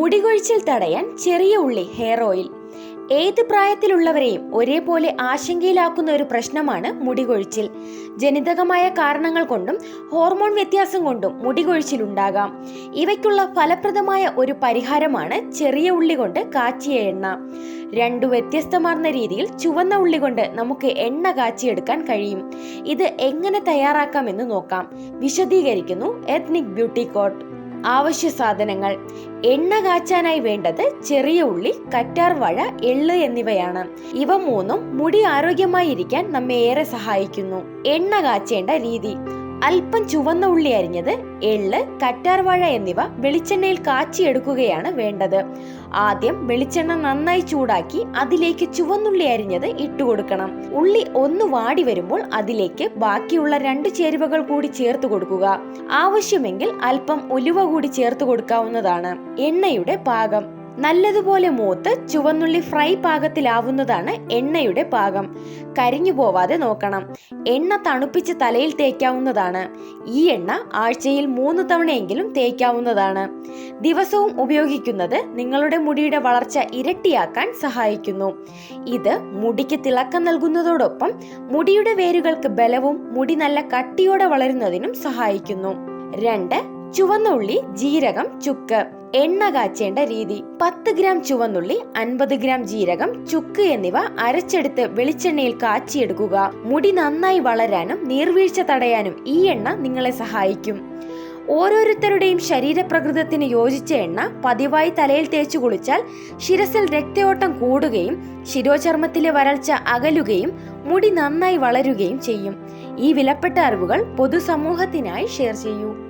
മുടികൊഴിച്ചിൽ തടയാൻ ചെറിയ ഉള്ളി ഹെയർ ഓയിൽ ഏത് പ്രായത്തിലുള്ളവരെയും ഒരേപോലെ ആശങ്കയിലാക്കുന്ന ഒരു പ്രശ്നമാണ് മുടികൊഴിച്ചിൽ. ജനിതകമായ കാരണങ്ങൾ കൊണ്ടും ഹോർമോൺ വ്യത്യാസം കൊണ്ടും മുടികൊഴിച്ചിൽ ഉണ്ടാകാം. ഇവയ്ക്കുള്ള ഫലപ്രദമായ ഒരു പരിഹാരമാണ് ചെറിയ ഉള്ളി കൊണ്ട് കാച്ചിയ എണ്ണ. രണ്ടു വ്യത്യസ്തമാർന്ന രീതിയിൽ ചുവന്ന ഉള്ളി കൊണ്ട് നമുക്ക് എണ്ണ കാച്ചിയെടുക്കാൻ കഴിയും. ഇത് എങ്ങനെ തയ്യാറാക്കാമെന്ന് നോക്കാം. വിശദീകരിക്കുന്നു എത്നിക് ബ്യൂട്ടി കോട്ട് ആവശ്യ സാധനങ്ങൾ എണ്ണ കാച്ചാനായി വേണ്ടത് ചെറിയ ഉള്ളി കറ്റാർ വഴ എള്ള് എന്നിവയാണ്. ഇവ മൂന്നും മുടി ആരോഗ്യമായി ഇരിക്കാൻ നമ്മെ ഏറെ സഹായിക്കുന്നു. എണ്ണ കാച്ചേണ്ട രീതി. അല്പം ചുവന്ന ഉള്ളി അരിഞ്ഞത് എള്ള് കറ്റാർവാഴ എന്നിവ വെളിച്ചെണ്ണയിൽ കാച്ചിയെടുക്കുകയാണ് വേണ്ടത്. ആദ്യം വെളിച്ചെണ്ണ നന്നായി ചൂടാക്കി അതിലേക്ക് ചുവന്നുള്ളി അരിഞ്ഞത് ഇട്ടുകൊടുക്കണം ഉള്ളി ഒന്ന് വാടി വരുമ്പോൾ അതിലേക്ക് ബാക്കിയുള്ള രണ്ട് ചേരുവകൾ കൂടി ചേർത്ത് കൊടുക്കുക. ആവശ്യമെങ്കിൽ അല്പം ഉലുവ കൂടി ചേർത്ത് കൊടുക്കാവുന്നതാണ്. എണ്ണയുടെ പാകം. നല്ലതുപോലെ മൂത്ത് ചുവന്നുള്ളി ഫ്രൈ പാകത്തിലാവുന്നതാണ് എണ്ണയുടെ പാകം. കരിഞ്ഞു പോവാതെ നോക്കണം. എണ്ണ തണുപ്പിച്ച് തലയിൽ തേക്കാവുന്നതാണ്. ഈ എണ്ണ ആഴ്ചയിൽ മൂന്ന് തവണയെങ്കിലും തേക്കാവുന്നതാണ്. ദിവസവും ഉപയോഗിക്കുന്നത് നിങ്ങളുടെ മുടിയുടെ വളർച്ച ഇരട്ടിയാക്കാൻ സഹായിക്കുന്നു. ഇത് മുടിക്ക് തിളക്കം നൽകുന്നതോടൊപ്പം മുടിയുടെ വേരുകൾക്ക് ബലവും മുടി നല്ല കട്ടിയോടെ വളരുന്നതിനും സഹായിക്കുന്നു. രണ്ട് ചുവന്നുള്ളി ജീരകം ചുക്ക്. എണ്ണ കാച്ചേണ്ട രീതി. പത്ത് ഗ്രാം ചുവന്നുള്ളി അൻപത് ഗ്രാം ജീരകം ചുക്ക് എന്നിവ അരച്ചെടുത്ത് വെളിച്ചെണ്ണയിൽ കാച്ചിയെടുക്കുക. മുടി നന്നായി വളരാനും നീർവീഴ്ച തടയാനും ഈ എണ്ണ നിങ്ങളെ സഹായിക്കും. ഓരോരുത്തരുടെയും ശരീരപ്രകൃതത്തിന് യോജിച്ച എണ്ണ പതിവായി തലയിൽ തേച്ചു കുളിച്ചാൽ ശിരസിൽ രക്തയോട്ടം കൂടുകയും ശിരോചർമ്മത്തിലെ വരൾച്ച അകലുകയും മുടി നന്നായി വളരുകയും ചെയ്യും. ഈ വിലപ്പെട്ട അറിവുകൾ പൊതുസമൂഹത്തിനായി ഷെയർ ചെയ്യൂ.